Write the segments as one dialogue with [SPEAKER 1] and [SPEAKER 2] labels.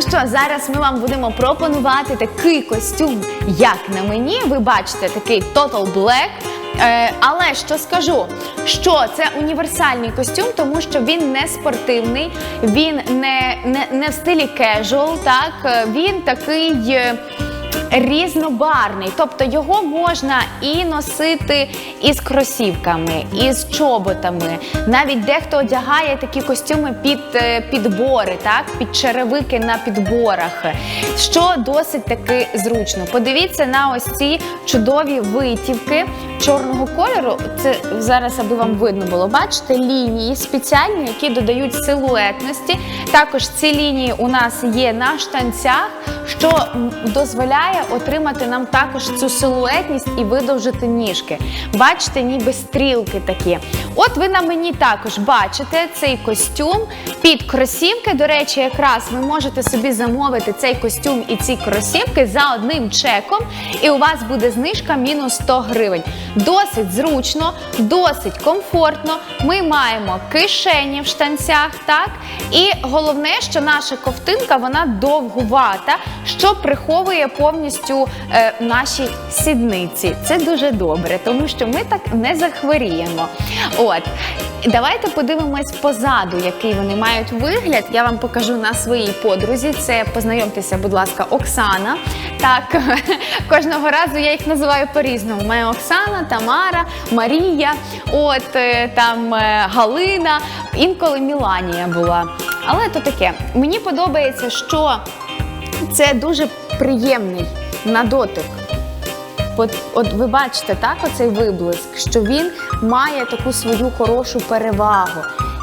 [SPEAKER 1] Що, зараз ми вам будемо пропонувати такий костюм, як на мені. Ви бачите, такий Total Black. Е, але що скажу, що це універсальний костюм, тому що він не спортивний, він не, не, не в стилі кежуал, так Е, він такий. Різнобарний, тобто його можна і носити із кросівками, із чоботами. Навіть дехто одягає такі костюми під е, підбори, так під черевики на підборах, що досить таки зручно. Подивіться на ось ці чудові витівки чорного кольору. Це зараз, аби вам видно було. Бачите, лінії спеціальні, які додають силуетності. Також ці лінії у нас є на штанцях, що дозволяє отримати нам також цю силуетність і видовжити ніжки. Бачите, ніби стрілки такі. От ви на мені також бачите цей костюм під кросівки. До речі, якраз ви можете собі замовити цей костюм і ці кросівки за одним чеком, і у вас буде знижка мінус 100 гривень. Досить зручно, досить комфортно. Ми маємо кишені в штанцях, так? І головне, що наша ковтинка вона довгувата, що приховує повністю е, наші сідниці. Це дуже добре, тому що ми так не захворіємо. От. Давайте подивимось позаду, який вони мають вигляд. Я вам покажу на своїй подрузі. Це познайомтеся, будь ласка, Оксана. Так, кожного разу я їх називаю по-різному. Моя Оксана, Тамара, Марія, от е, там е, Галина, інколи Міланія була. Але то таке. Мені подобається, що це дуже приємний на дотик. От, от ви бачите, так, оцей виблиск, що він має таку свою хорошу перевагу.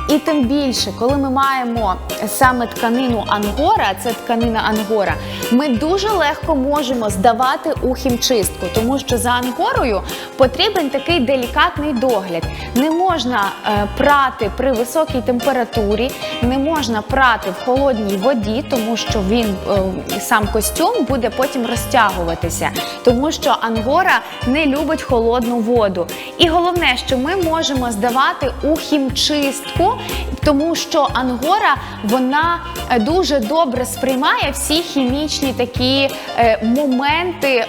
[SPEAKER 1] І тим більше, коли ми маємо саме тканину ангора, це тканина ангора, ми дуже легко можемо здавати у хімчистку, тому що за ангорою потрібен такий делікатний догляд. Не можна е, прати при високій температурі, не можна прати в холодній воді, тому що він е, сам костюм буде потім розтягуватися, тому що ангора не любить холодну воду. І головне, що ми можемо здавати у хімчистку, тому що ангора вона е, дуже добре сприймає всі хімічні такі е, моменти,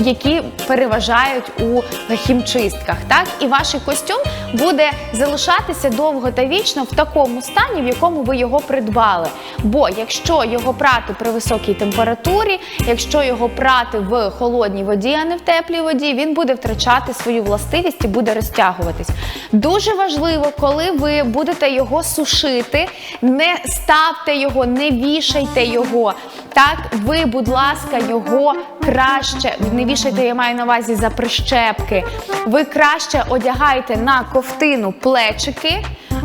[SPEAKER 1] які переважають у хімчистках. Так, і ваш костюм буде залишатися довго та вічно в такому стані, в якому ви його придбали. Бо якщо його прати при високій температурі, якщо його прати в холодній воді, а не в теплій воді, він буде втрачати свою властивість і буде розтягуватись. Дуже важливо, коли ви будете його сушити, не ставте його, не вішайте його. Так, ви, будь ласка, його краще не вішайте, я маю на увазі за прищепки. Ви краще одягайте на ковтину плечики.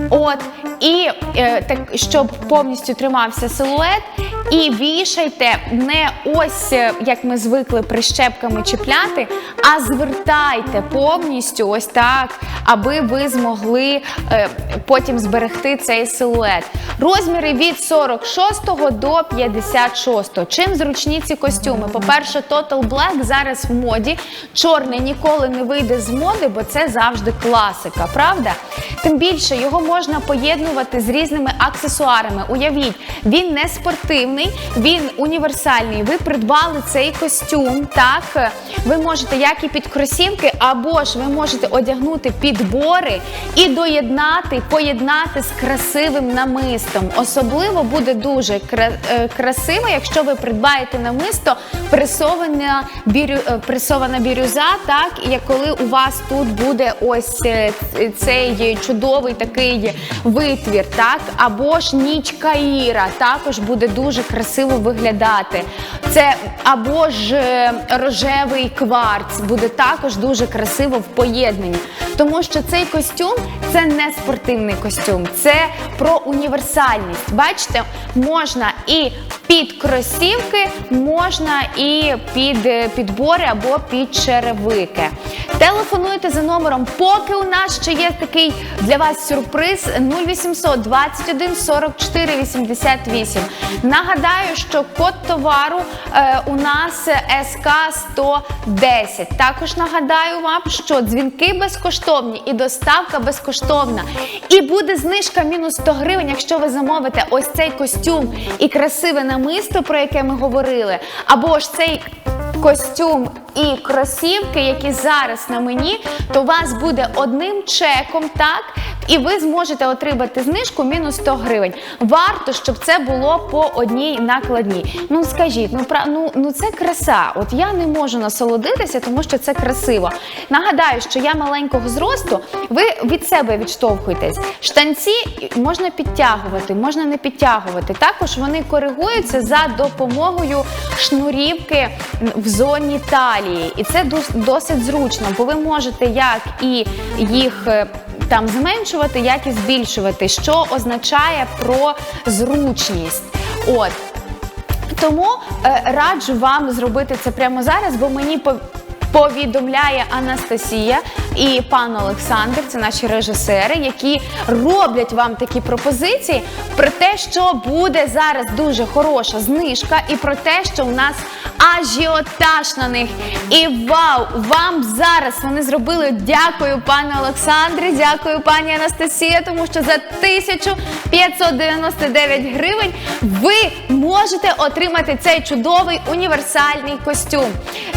[SPEAKER 1] От, і е, так, щоб повністю тримався силует, і вішайте не ось е, як ми звикли прищепками чіпляти, а звертайте повністю ось так, аби ви змогли е, потім зберегти цей силует. Розміри від 46 до 56. Чим зручні ці костюми? По-перше, Total Black зараз в моді. Чорний ніколи не вийде з моди, бо це завжди класика, правда? Тим більше його можна поєднувати з різними аксесуарами. Уявіть, він не спортивний, він універсальний. Ви придбали цей костюм. Так, ви можете як і під кросівки, або ж ви можете одягнути підбори і доєднати, поєднати з красивим намистом. Особливо буде дуже е, красиво, якщо ви придбаєте намисто пресована, бірю, е, пресована бірюза, так, і коли у вас тут буде ось е, цей чудовий такий витвір, так, або ж ніч Каїра, також буде дуже красиво виглядати. Це або ж е, рожевий кварц буде також дуже красиво в поєднанні. Тому що цей костюм це не спортивний костюм, це про універсальність. Бачите, можна і під кросівки, можна і під е, підбори або під черевики. Телефонуйте за номером, поки у нас ще є такий для вас сюрприз 0800 21 44 88. Нагадаю, що код товару е, у нас СК 110. Також нагадаю вам, що дзвінки безкоштовні і доставка безкоштовна. І буде знижка мінус 100 гривень, якщо ви замовите ось цей костюм і красиве намисто, про яке ми говорили, або ж цей костюм і кросівки, які зараз на мені, то у вас буде одним чеком, так? І ви зможете отримати знижку мінус 100 гривень. Варто, щоб це було по одній накладній. Ну скажіть, ну пра ну, ну це краса. От я не можу насолодитися, тому що це красиво. Нагадаю, що я маленького зросту, ви від себе відштовхуєтесь. Штанці можна підтягувати, можна не підтягувати. Також вони коригуються за допомогою шнурівки в зоні талії. І це дос- досить зручно, бо ви можете як і їх. Там зменшувати, як і збільшувати, що означає про зручність. От тому е, раджу вам зробити це прямо зараз, бо мені повідомляє Анастасія і пан Олександр, це наші режисери, які роблять вам такі пропозиції про те, що буде зараз дуже хороша знижка, і про те, що у нас ажіотаж на них. І вау! Вам зараз вони зробили. Дякую, пане Олександре, дякую, пані Анастасія, тому що за 1599 гривень ви можете отримати цей чудовий універсальний костюм.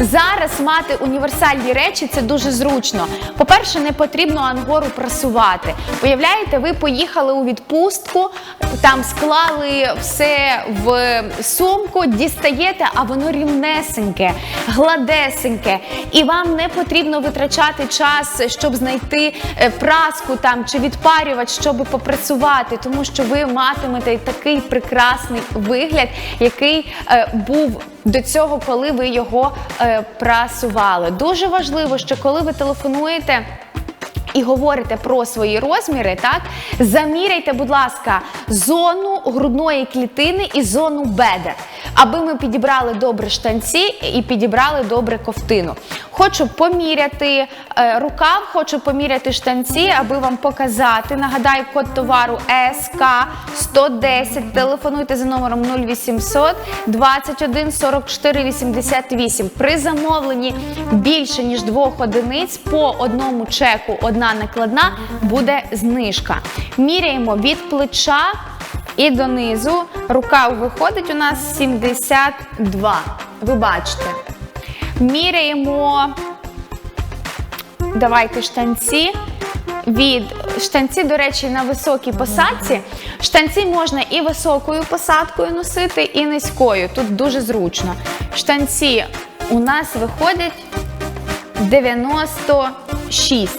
[SPEAKER 1] Зараз мати універсальні речі це дуже зручно. По-перше, не потрібно ангору прасувати. Уявляєте, ви поїхали у відпустку, там склали все в сумку, дістаєте, а воно рівнесеньке, гладесеньке. І вам не потрібно витрачати час, щоб знайти е, праску там чи відпарювач, щоб попрацювати, тому що ви матимете такий прекрасний вигляд, який е, був до цього, коли ви його е, прасували. Дуже важливо, що коли ви телефонуєте. І говорите про свої розміри, так заміряйте, будь ласка, зону грудної клітини і зону бедер, аби ми підібрали добре штанці і підібрали добре ковтину. Хочу поміряти е, рукав, хочу поміряти штанці, аби вам показати. Нагадаю, код товару СК 110. Телефонуйте за номером 0800 21 44 88. При замовленні більше ніж двох одиниць по одному чеку одна накладна буде знижка. Міряємо від плеча і донизу. Рукав виходить у нас 72. Ви бачите. Міряємо. Давайте штанці. Від штанці, до речі, на високій посадці. Штанці можна і високою посадкою носити, і низькою. Тут дуже зручно. Штанці у нас виходять 96.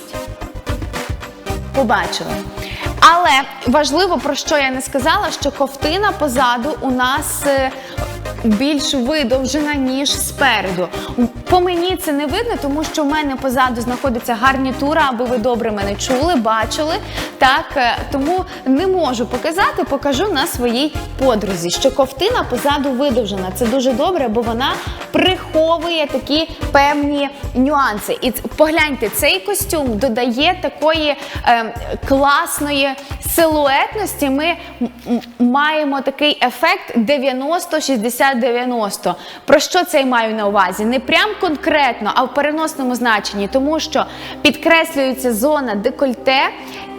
[SPEAKER 1] Побачили. Але важливо, про що я не сказала, що ковтина позаду у нас е, більш видовжена, ніж спереду. По мені це не видно, тому що в мене позаду знаходиться гарнітура, аби ви добре мене чули, бачили. Так, е, тому не можу показати, покажу на своїй подрузі, що ковтина позаду видовжена. Це дуже добре, бо вона приховує такі певні нюанси. І погляньте, цей костюм додає такої е, класної силуетності. Ми маємо такий ефект 90-60-90. Про що це я маю на увазі? Не прям конкретно, а в переносному значенні, тому що підкреслюється зона декольте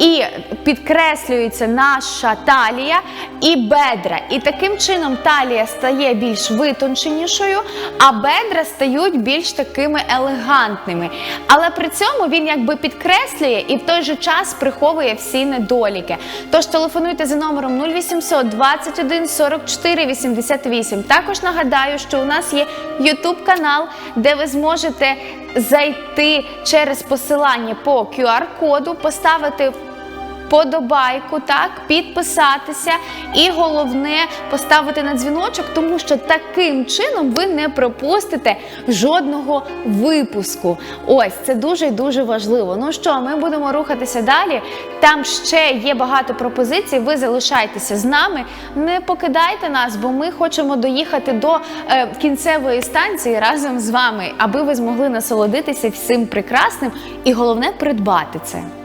[SPEAKER 1] і підкреслюється наша талія і бедра. І таким чином талія стає більш витонченішою, а бедра стають більш такими елегантними. Але при цьому він якби підкреслює і в той же час приховує всі недоліки. Тож телефонуйте за номером 0800 21 44 88. Також нагадаю, що у нас є YouTube канал, де ви зможете зайти через посилання по QR-коду, поставити вподобайку, так, підписатися і головне поставити на дзвіночок, тому що таким чином ви не пропустите жодного випуску. Ось це дуже і дуже важливо. Ну що, ми будемо рухатися далі. Там ще є багато пропозицій. Ви залишайтеся з нами, не покидайте нас, бо ми хочемо доїхати до е, кінцевої станції разом з вами, аби ви змогли насолодитися всім прекрасним і головне придбати це.